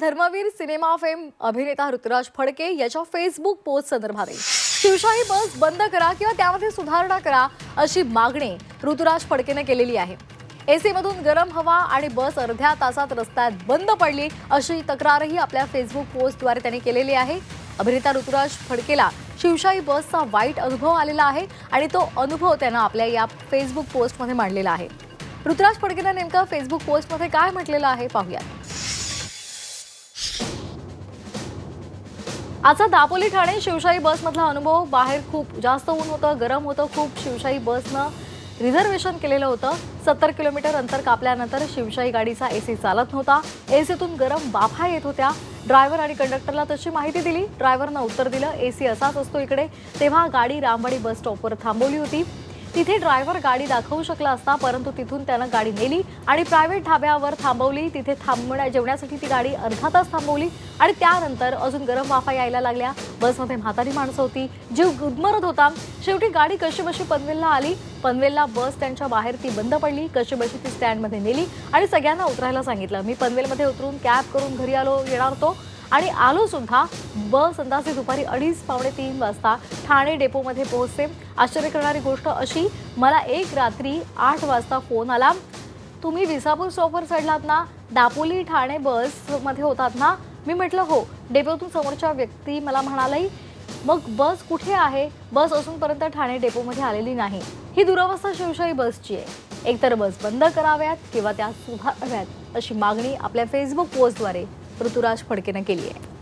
Dharmaveer cinema fame अभिनेता ऋतुराज फडके याच्या Facebook post संदर्भात शिवशाही बस बंद करा किंवा त्यामध्ये सुधारणा करा अशी मागणी ऋतुराज फडकेने केलेली आहे. एसी मधून गरम हवा आणि बस अर्ध्या तासात रस्त्यात बंद पडली अशी तक्रारही आपल्या फेसबुक पोस्टद्वारे त्यांनी केलेली आहे. अभिनेता ऋतुराज फडकेला शिवशाही बसचा वाईट अनुभव आलेला आहे आणि तो अनुभव त्यानं आपल्या या फेसबुक पोस्टमध्ये मांडलेला आहे. ऋतुराज फडकेनं नेमकं फेसबुक पोस्टमध्ये काय म्हटलेलं आहे पाहूयात. आजचा दापोली ठाणे शिवशाही बसमधला अनुभव. बाहेर खूप जास्त ऊन होतं गरम होतं खूप शिवशाही बसनं रिझर्वेशन केलेलं होतं. सत्तर किलोमीटर अंतर कापल्यानंतर शिवशाही गाडीचा एसी चालत नव्हता. एसीतून गरम बाफा येत होत्या. ड्रायव्हर आणि कंडक्टरला तशी माहिती दिली. ड्रायव्हरनं उत्तर दिलं एसी असाच असतो इकडे. तेव्हा गाडी रामवाडी बस स्टॉपवर थांबवली होती. तिथे ड्रायव्हर गाडी दाखवू शकला असता परंतु तिथून त्यानं गाडी नेली आणि प्रायव्हेट ढाब्यावर थांबवली. तिथे थांबण्या जेवण्यासाठी ती गाडी अर्धा तास थांबवली आणि त्यानंतर अजून गरम वाफा यायला लागल्या. बसमध्ये म्हातारी माणसं होती. जीव गुदमरत होता. शेवटी गाडी कशीबशी पनवेलला आली. पनवेलला बस स्टँडच्या बाहेर ती बंद पडली. कशीबशी ती स्टँडमध्ये नेली आणि सगळ्यांना उतरायला सांगितलं. मी पनवेलमध्ये उतरून कॅब करून घरी आलो येणार होतो. आणि आलो सुद्धा बस अंदाजे दुपारी अडीच पावणे तीन वाजता ठाणे डेपोमध्ये पोहोचते. आश्चर्य करणारी गोष्ट अशी मला एक रात्री आठ वाजता फोन आला. तुम्ही विसापूर स्टॉपवर चढलात ना दापोली ठाणे बसमध्ये होतात ना? मी म्हटलं हो. डेपोतून समोरच्या व्यक्ती मला म्हणालाही मग बस कुठे आहे? बस असूनपर्यंत ठाणे डेपोमध्ये आलेली नाही. ही दुरवस्था शिवशाही बसची आहे. एकतर बस बंद कराव्यात किंवा त्या सुधाराव्यात अशी मागणी आपल्या फेसबुक पोस्टद्वारे ऋतुराज फडकेनं केली आहे.